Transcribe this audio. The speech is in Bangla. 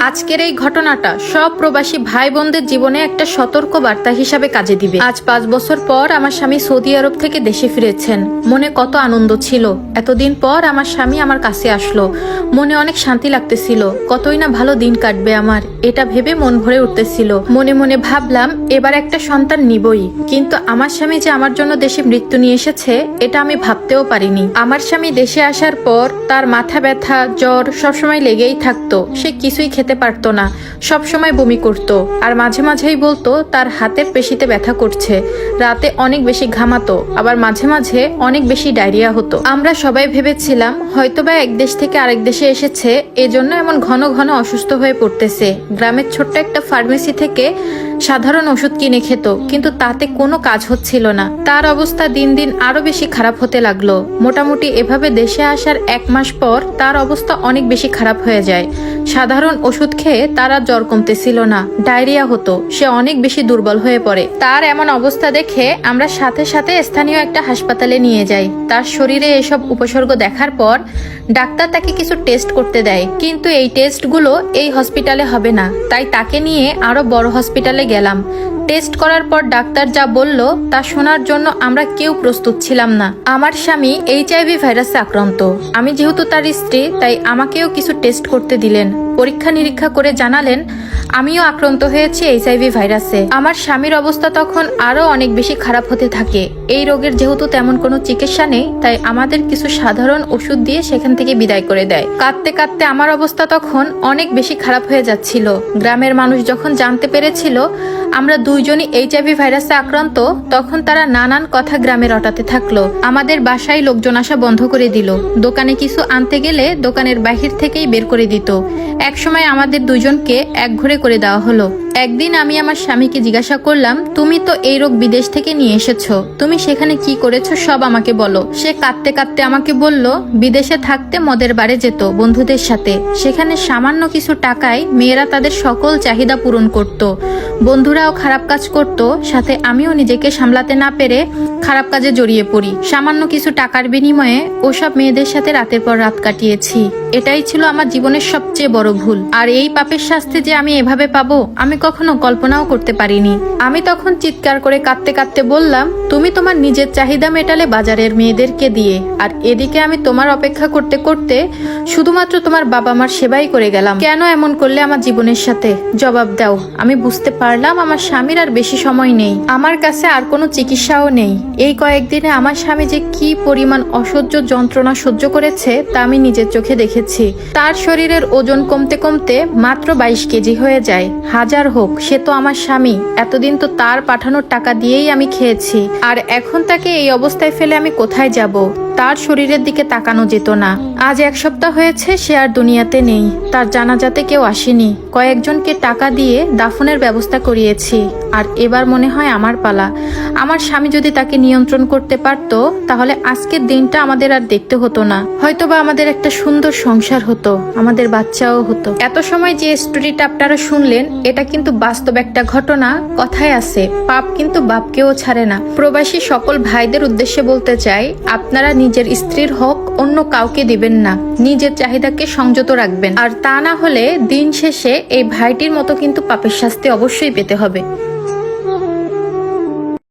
আজকের এই ঘটনাটা সব প্রবাসী ভাই বোনদের জীবনে একটা সতর্ক বার্তা হিসাবে কাজে দিবে। আজ পাঁচ বছর পর আমার স্বামী সৌদি আরব থেকে দেশে ফিরেছেন। মনে কত আনন্দ ছিল। এতদিন পর আমার স্বামী আমার কাছে আসলো। মনে অনেক শান্তি লাগতেছিল। কতই না ভালো দিন কাটবে আমার। এটা ভেবে মন ভরে উঠতেছিল। মনে মনে ভাবলাম, এবার একটা সন্তান নিবই। কিন্তু আমার স্বামী যে আমার জন্য দেশে মৃত্যু নিয়ে এসেছে, এটা আমি ভাবতেও পারিনি। আমার স্বামী দেশে আসার পর তার মাথা ব্যথা, জ্বর সবসময় লেগেই থাকতো। সে কিছুই খেতে পারতো না। সবসময় বমি করত আর মাঝে মাঝেই বলতো তার হাতের পেশিতে ব্যথা করছে। রাতে অনেক বেশি ঘামাতো, আবার মাঝে মাঝে অনেক বেশি ডায়রিয়া হতো। আমরা সবাই ভেবেছিলাম, হয়তোবা এক দেশ থেকে আরেক দেশে এসেছে, এজন্য এমন ঘন ঘন অসুস্থ হয়ে পড়তেছে। গ্রামের ছোট্ট একটা ফার্মেসি থেকে সাধারণ ওষুধ কিনে খেত, কিন্তু তাতে কোনো কাজ হচ্ছিল না। তার অবস্থা দিন দিন আরও বেশি খারাপ হতে লাগল। মোটামুটি এভাবে দেশে আসার এক মাস পর তার অবস্থা অনেক বেশি খারাপ হয়ে যায়। সাধারণ ওষুধ খেয়ে তার জ্বর কমতেছিল না। ডায়রিয়া হতো, সে অনেক বেশি দুর্বল হয়ে পড়ে। তার এমন অবস্থা দেখে আমরা সাথে সাথে স্থানীয় একটা হাসপাতালে নিয়ে যাই। তার শরীরে এসব উপসর্গ দেখার পর ডাক্তার তাকে কিছু টেস্ট করতে দেয়। কিন্তু এই টেস্টগুলো এই হসপিটালে হবে না। তাই তাকে নিয়ে আরও বড় হসপিটালে গেলাম। টেস্ট করার পর ডাক্তার যা বলল তা শোনার জন্য আমরা কেউ প্রস্তুত ছিলাম না। আমার স্বামী এইচআইভি ভাইরাসে আক্রান্ত। আমি যেহেতু তার স্ত্রী, তাই আমাকেও কিছু টেস্ট করতে দিলেন। পরীক্ষা নিরীক্ষা করে জানালেন আমিও আক্রান্ত হয়েছি এইচআইভি ভাইরাসে। আমার স্বামীর অবস্থা তখন আরও অনেক বেশি খারাপ হতে থাকে। এই রোগের যেহেতু তেমন কোনো চিকিৎসা নেই, তাই আমাদের কিছু সাধারণ ওষুধ দিয়ে সেখান থেকে বিদায় করে দেয়। কাঁদতে কাঁদতে আমার অবস্থা তখন অনেক বেশি খারাপ হয়ে যাচ্ছিল। গ্রামের মানুষ যখন জানতে পেরেছিল আমরা দুইজনই এইচআইভি ভাইরাসে আক্রান্ত, তখন তারা নানান কথা গ্রামে রটাতে থাকল। আমাদের বাসায় লোকজন আসা বন্ধ করে দিল। দোকানে কিছু আনতে গেলে দোকানের বাহির থেকেই বের করে দিত। একসময় আমাদের দুজনকে এক ঘরে করে দেওয়া হলো। একদিন আমি আমার স্বামীকে জিজ্ঞাসা করলাম, তুমি তো এই রোগ বিদেশ থেকে নিয়ে এসেছ। তুমি সেখানে কি করেছ সব আমাকে বলো। সে কাঁদতে কাঁদতে আমাকে বলল, বিদেশে থাকতে মদের বারে যেত বন্ধুদের সাথে। সেখানে সামান্য কিছু টাকায় মেয়েরা তাদের সকল চাহিদা পূরণ করত। বন্ধুরাও খারাপ কাজ করত, সাথে আমিও নিজেকে সামলাতে না পেরে খারাপ কাজে জড়িয়ে পড়ি। সামান্য কিছু টাকার বিনিময়ে ওসব মেয়েদের সাথে রাতের পর রাত কাটিয়েছি। এটাই ছিল আমার জীবনের সবচেয়ে বড় ভুল। আর এই পাপের শাস্তি যে আমি এভাবে পাবো, আমি কখনো কল্পনাও করতে পারিনি। আমি তখন চিৎকার করে কাঁদতে কাঁদতে বললাম, তুমি তোমার নিজের চাহিদা মেটালে বাজারের মেয়েদেরকে দিয়ে। আর এদিকে আমি তোমার অপেক্ষা করতে করতে শুধুমাত্র তোমার বাবা মার সেবাই করে গেলাম। কেন এমন করলে আমার জীবনের সাথে? জবাব দাও। আমি বুঝতে পারলাম আমার স্বামীর আর বেশি সময় নেই। আমার কাছে আর কোনো চিকিৎসাও নেই। এই কয়েকদিনে আমার স্বামী যে কি পরিমাণ অসহ্য যন্ত্রণা সহ্য করেছে, তা আমি নিজের চোখে দেখেছি। তার শরীরের ওজন কমতে কমতে মাত্র বাইশ কেজি হয়ে যায়। হাজার হোক, সে তো আমার স্বামী। এতদিন তো তার পাঠানোর টাকা দিয়েই আমি খেয়েছি। আর এখন তাকে এই অবস্থায় ফেলে আমি কোথায় যাব? তার শরীরের দিকে তাকানো যেত না। আজ এক সপ্তাহ হয়েছে সে আর দুনিয়াতে নেই। তার জানাজাতে কেউ আসেনি। কয়েকজনকে টাকা দিয়ে দাফনের ব্যবস্থা করিয়েছি। আর এবার মনে হয় আমার পালা। আমার স্বামী যদি তাকে নিয়ন্ত্রণ করতে পারতো, তাহলে আজকের দিনটা আমাদের আর দেখতে হতো না। হয়তোবা আমাদের একটা সুন্দর সংসার হতো, আমাদের বাচ্চাও হতো। এত সময় যে স্টোরিটা আপনারা শুনলেন, এটা কিন্তু বাস্তব একটা ঘটনা, কথায় আছে। পাপ কিন্তু বাপকেও ছাড়ে না। প্রবাসী সকল ভাইদের উদ্দেশ্যে বলতে চাই, আপনারা নিজের স্ত্রীর হক অন্য কাউকে দিবেন না। নিজের চাহিদাকে সংযত রাখবেন। আর তা না হলে দিন শেষে এই ভাইটির মতো কিন্তু পাপের শাস্তি অবশ্যই পেতে হবে।